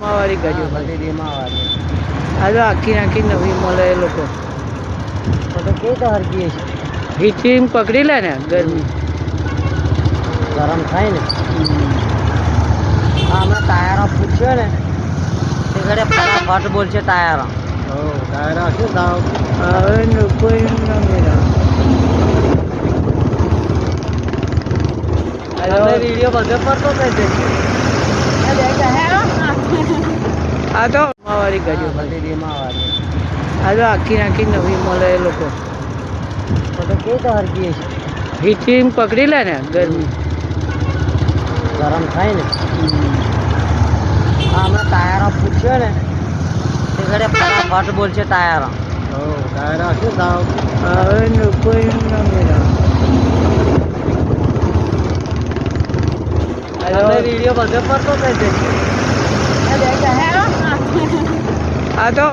માવાળી ગાડીઓ બધી. રીમાં વાળી આ તો આખી આખી નવી મળે એ લોકો. તો કેવી તો હરકીએ છે હીટિંગ પકડી લે ને ગરમી. ગરમ થાય ને. હા હમણાં ટાયરો પૂછ્યો ને. તે ઘડે ફટાફટ બોલશે ટાયરો. ટાયરો શું હવે હવે વીડિયો બધો પડતો થઈ છે આ તો માવાળી ગાડીઓ બધી આ તો આખી આખી નવી મળે એ લોકો. તો કેવી તો હરકીએ છે હીટિંગ પકડી લે ને ગરમી. ગરમ થાય ને. હા હમણાં ટાયરો પૂછ્યો ને તે ઘરે ફટાફટ બોલશે ટાયરો. ટાયરો શું દાવ હવે હવે વીડિયો બધો પડતો કઈ છે આ તો